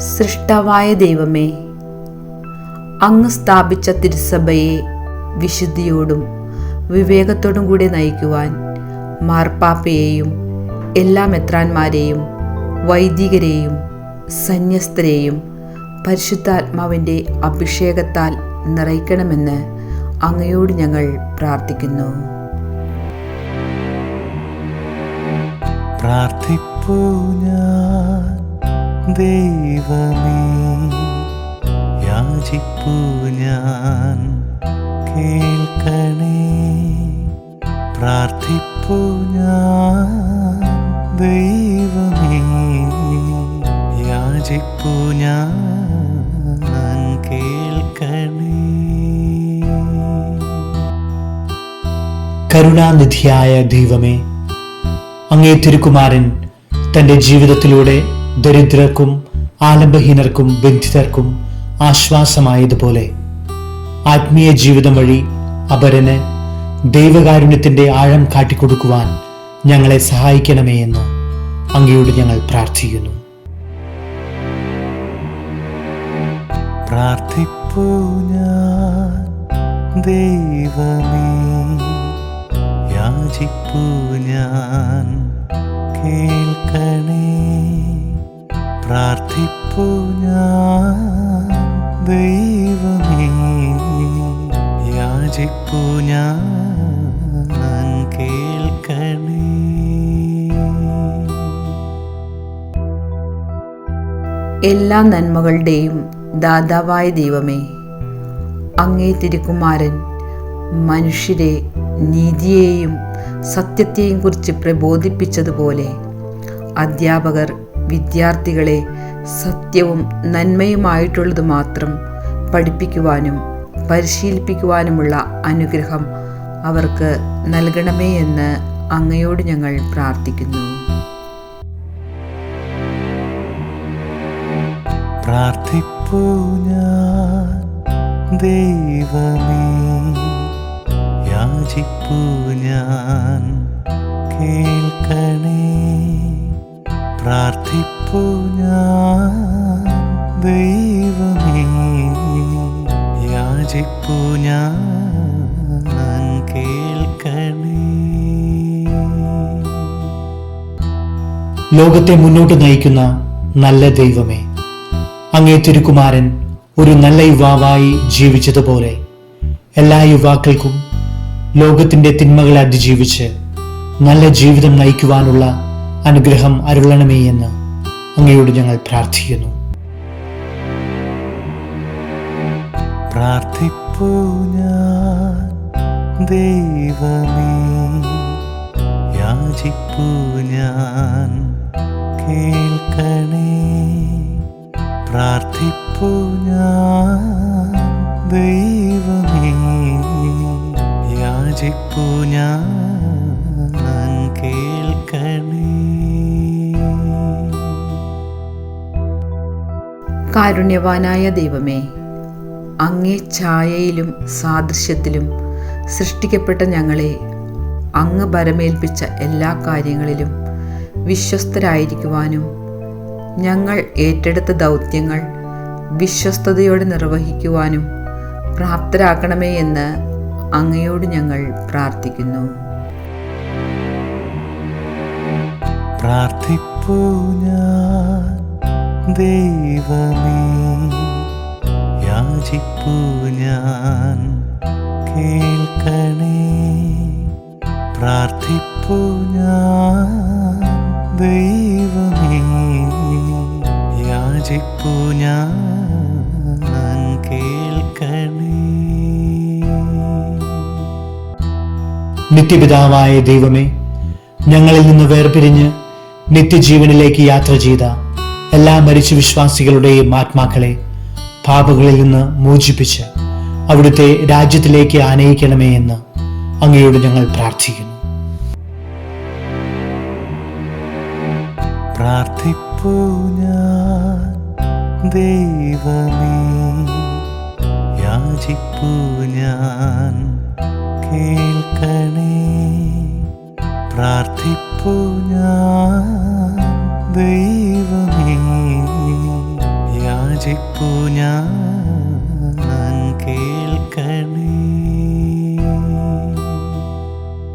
സൃഷ്ടാവായ ദൈവമേ അങ്ങ് സ്ഥാപിച്ച തിരുസഭയെ വിശുദ്ധിയോടും വിവേകത്തോടും കൂടി നയിക്കുവാൻ മാർപ്പാപ്പയെയും എല്ലാ മെത്രാന്മാരെയും വൈദികരെയും സന്യസ്തരെയും പരിശുദ്ധാത്മാവിന്റെ അഭിഷേകത്താൽ നിറയ്ക്കണമെന്ന് അങ്ങയോട് ഞങ്ങൾ പ്രാർത്ഥിക്കുന്നു. പ്രാർത്ഥിപ്പൂ ഞാൻ. ദൈവമേ യാചിപ്പു ഞാൻ കേൾക്കണേ. പ്രാർത്ഥിപ്പു ഞാൻ ദൈവമേ യാചിപ്പു ഞാൻ കരുണാനിധിയായ ദൈവമേ അങ്ങേ തിരുക്കുമാരൻ തന്റെ ജീവിതത്തിലൂടെ ദരിദ്രർക്കും ആലംബഹീനർക്കും ബന്ധിതർക്കും ആശ്വാസമായതുപോലെ ആത്മീയ ജീവിതം വഴി അപരന് ദൈവകാരുണ്യത്തിന്റെ ആഴം കാട്ടിക്കൊടുക്കുവാൻ ഞങ്ങളെ സഹായിക്കണമേ എന്ന് അങ്ങയോട് ഞങ്ങൾ പ്രാർത്ഥിക്കുന്നു. പ്രാർത്ഥിപ്പൂ ഞാൻ കേൾക്കണേ. പ്രാർത്ഥിപ്പൂ ഞാൻ ദൈവമേ യാചിപ്പൂ ഞാൻ കേൾക്കണേ. എല്ലാ നന്മകളുടെയും ദാതാവായ ദൈവമേ അങ്ങേ തിരുക്കുമാരൻ മനുഷ്യരെ നീതിയെയും സത്യത്തെയും കുറിച്ച് പ്രബോധിപ്പിച്ചതുപോലെ അധ്യാപകർ വിദ്യാർത്ഥികളെ സത്യവും നന്മയുമായിട്ടുള്ളത് മാത്രം പഠിപ്പിക്കുവാനും പരിശീലിപ്പിക്കുവാനുമുള്ള അനുഗ്രഹം അവർക്ക് നൽകണമേ എന്ന് അങ്ങയോട് ഞങ്ങൾ പ്രാർത്ഥിക്കുന്നു. ഞാൻ കേൾക്കണേ. പ്രാർത്ഥിപ്പൂ ഞാൻ ദൈവമേ. യാചിപ്പോ ഞാൻ കേൾക്കണേ. ലോകത്തെ മുന്നോട്ട് നയിക്കുന്ന നല്ല ദൈവമേ അങ്ങേ തിരുക്കുമാരൻ ഒരു നല്ല യുവാവായി ജീവിച്ചതുപോലെ എല്ലാ യുവാക്കൾക്കും ലോകത്തിന്റെ തിന്മകളെ അതിജീവിച്ച് നല്ല ജീവിതം നയിക്കുവാനുള്ള അനുഗ്രഹം അരുളണമേ എന്ന് അങ്ങയോട് ഞങ്ങൾ പ്രാർത്ഥിക്കുന്നു. പ്രാർത്ഥിപ്പൂ ഞാൻ ദൈവമേ യാചിപ്പൂ ഞാൻ കേൾക്കണേ. പ്രാർത്ഥിപ്പൂ ഞാൻ ദൈവമേ യാചിപ്പൂ ഞാൻ കാരുണ്യവാനായ ദൈവമേ അങ്ങേ ഛായയിലും സാദൃശ്യത്തിലും സൃഷ്ടിക്കപ്പെട്ട ഞങ്ങളെ അങ്ങ് ഭരമേൽപ്പിച്ച എല്ലാ കാര്യങ്ങളിലും വിശ്വസ്തരായിരിക്കുവാനും ഞങ്ങൾ ഏറ്റെടുത്ത ദൗത്യങ്ങൾ വിശ്വസ്തയോടെ നിർവഹിക്കുവാനും പ്രാപ്തരാക്കണമേ എന്ന് അങ്ങയോട് ഞങ്ങൾ പ്രാർത്ഥിക്കുന്നു. പ്രാർത്ഥിപ്പൂ ഞാൻ. ദൈവമേ യാചിപ്പൂ ഞാൻ കേൾക്കണേ. പ്രാർത്ഥിപ്പൂ ഞാൻ ദൈവമേ യാചിപ്പൂ ഞാൻ നിത്യപിതാവായ ദൈവമേ ഞങ്ങളിൽ നിന്ന് വേർപിരിഞ്ഞ് നിത്യജീവനിലേക്ക് യാത്ര ചെയ്ത എല്ലാ മരിച്ച വിശ്വാസികളുടെയും ആത്മാക്കളെ പാപങ്ങളിൽ നിന്ന് മോചിപ്പിച്ച് അവിടുത്തെ രാജ്യത്തിലേക്ക് ആനയിക്കണമേ എന്ന് അങ്ങയോട് ഞങ്ങൾ പ്രാർത്ഥിക്കുന്നു. കേൾക്കണേ. പ്രാർത്ഥിപ്പൂ ഞാൻ ദൈവമേ യാചിപ്പു ഞാൻ കേൾക്കണമേ